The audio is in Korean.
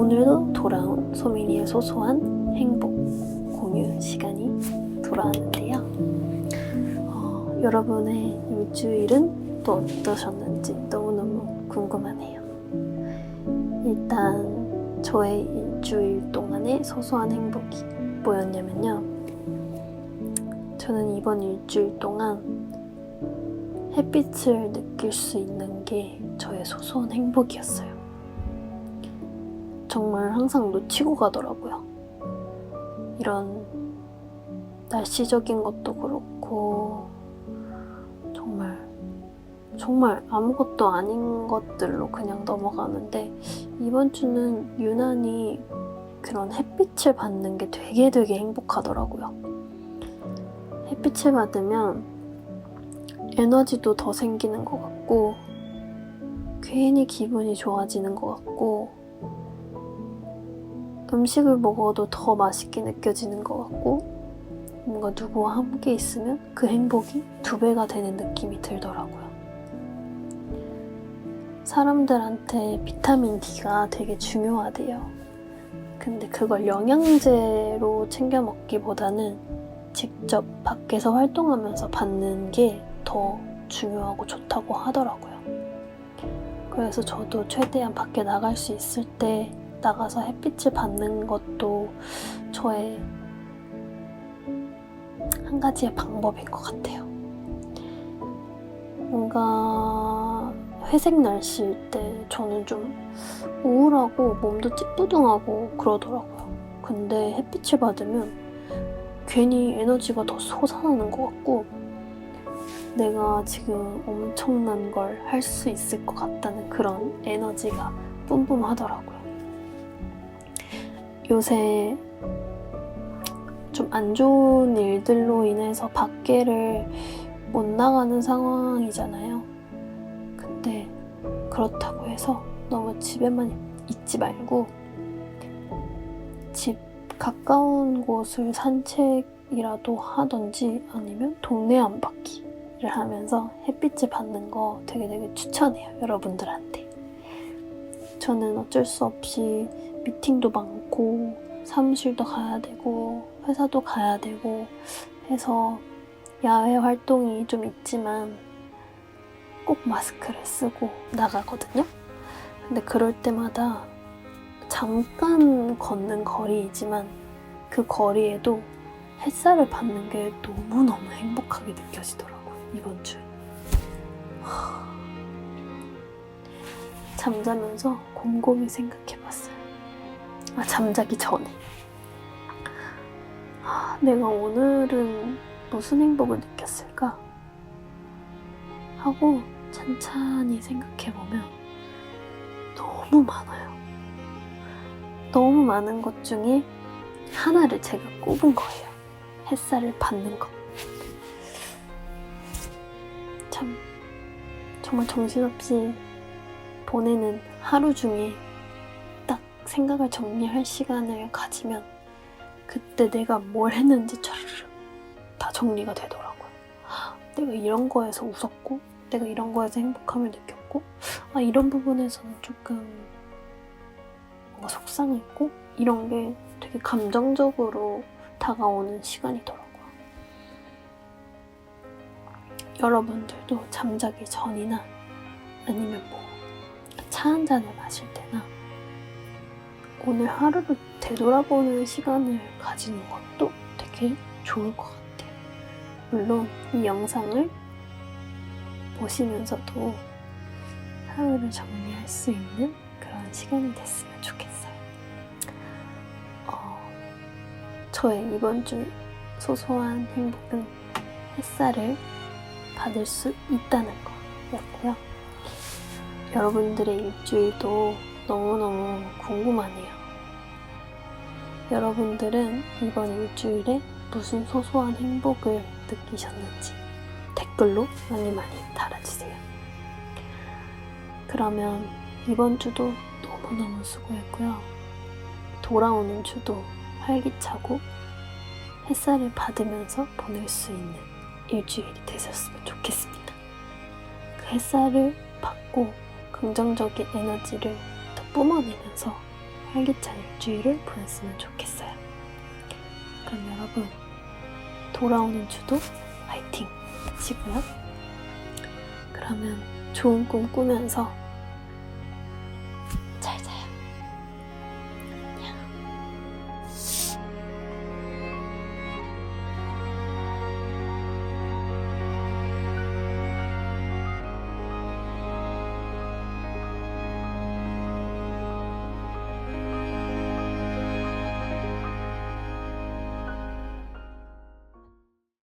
오늘도 돌아온 소민이의 소소한 행복 공유 시간이 돌아왔는데요. 어, 여러분의 일주일은 또 어떠셨는지 너무너무 궁금하네요. 일단 저의 일주일 동안의 소소한 행복이 뭐였냐면요. 저는 이번 일주일 동안 햇빛을 느낄 수 있는 게 저의 소소한 행복이었어요. 정말 항상 놓치고 가더라고요. 이런 날씨적인 것도 그렇고, 정말, 정말 아무것도 아닌 것들로 그냥 넘어가는데, 이번 주는 유난히 그런 햇빛을 받는 게 되게 되게 행복하더라고요. 햇빛을 받으면 에너지도 더 생기는 것 같고, 괜히 기분이 좋아지는 것 같고, 음식을 먹어도 더 맛있게 느껴지는 것 같고, 뭔가 누구와 함께 있으면 그 행복이 두 배가 되는 느낌이 들더라고요. 사람들한테 비타민 D가 되게 중요하대요. 근데 그걸 영양제로 챙겨 먹기보다는 직접 밖에서 활동하면서 받는 게 더 중요하고 좋다고 하더라고요. 그래서 저도 최대한 밖에 나갈 수 있을 때 나가서 햇빛을 받는 것도 저의 한 가지의 방법인 것 같아요. 뭔가 회색 날씨일 때 저는 좀 우울하고 몸도 찌뿌둥하고 그러더라고요. 근데 햇빛을 받으면 괜히 에너지가 더 솟아나는 것 같고 내가 지금 엄청난 걸 할 수 있을 것 같다는 그런 에너지가 뿜뿜하더라고요. 요새 좀 안 좋은 일들로 인해서 밖에를 못 나가는 상황이잖아요. 근데 그렇다고 해서 너무 집에만 있지 말고 집 가까운 곳을 산책이라도 하던지 아니면 동네 안 바퀴를 하면서 햇빛을 받는 거 되게 되게 추천해요. 여러분들한테. 저는 어쩔 수 없이 미팅도 많고 사무실도 가야 되고 회사도 가야 되고 해서 야외 활동이 좀 있지만 꼭 마스크를 쓰고 나가거든요. 근데 그럴 때마다 잠깐 걷는 거리이지만 그 거리에도 햇살을 받는 게 너무너무 행복하게 느껴지더라고요. 이번 주에. 하... 잠자면서 곰곰이 생각해 봤어요. 아, 잠자기 전에. 아, 내가 오늘은 무슨 행복을 느꼈을까? 하고 찬찬히 생각해보면 너무 많아요. 너무 많은 것 중에 하나를 제가 꼽은 거예요. 햇살을 받는 것. 참, 정말 정신없이 보내는 하루 중에 딱 생각을 정리할 시간을 가지면 그때 내가 뭘 했는지 촤르르 다 정리가 되더라고요. 내가 이런 거에서 웃었고, 내가 이런 거에서 행복함을 느꼈고, 아, 이런 부분에서는 조금 뭔가 속상했고, 이런 게 되게 감정적으로 다가오는 시간이더라고요. 여러분들도 잠자기 전이나 아니면 뭐 차 한 잔을 마실 때나 오늘 하루를 되돌아보는 시간을 가지는 것도 되게 좋을 것 같아요. 물론 이 영상을 보시면서도 하루를 정리할 수 있는 그런 시간이 됐으면 좋겠어요. 어, 저의 이번 주 소소한 행복은 햇살을 받을 수 있다는 거였고요. 여러분들의 일주일도 너무너무 궁금하네요. 여러분들은 이번 일주일에 무슨 소소한 행복을 느끼셨는지 댓글로 많이 많이 달아주세요. 그러면 이번 주도 너무너무 수고했고요. 돌아오는 주도 활기차고 햇살을 받으면서 보낼 수 있는 일주일이 되셨으면 좋겠습니다. 그 햇살을 받고 긍정적인 에너지를 더 뿜어내면서 활기찬 일주일을 보냈으면 좋겠어요. 그럼 여러분, 돌아오는 주도 화이팅 하시고요. 그러면 좋은 꿈 꾸면서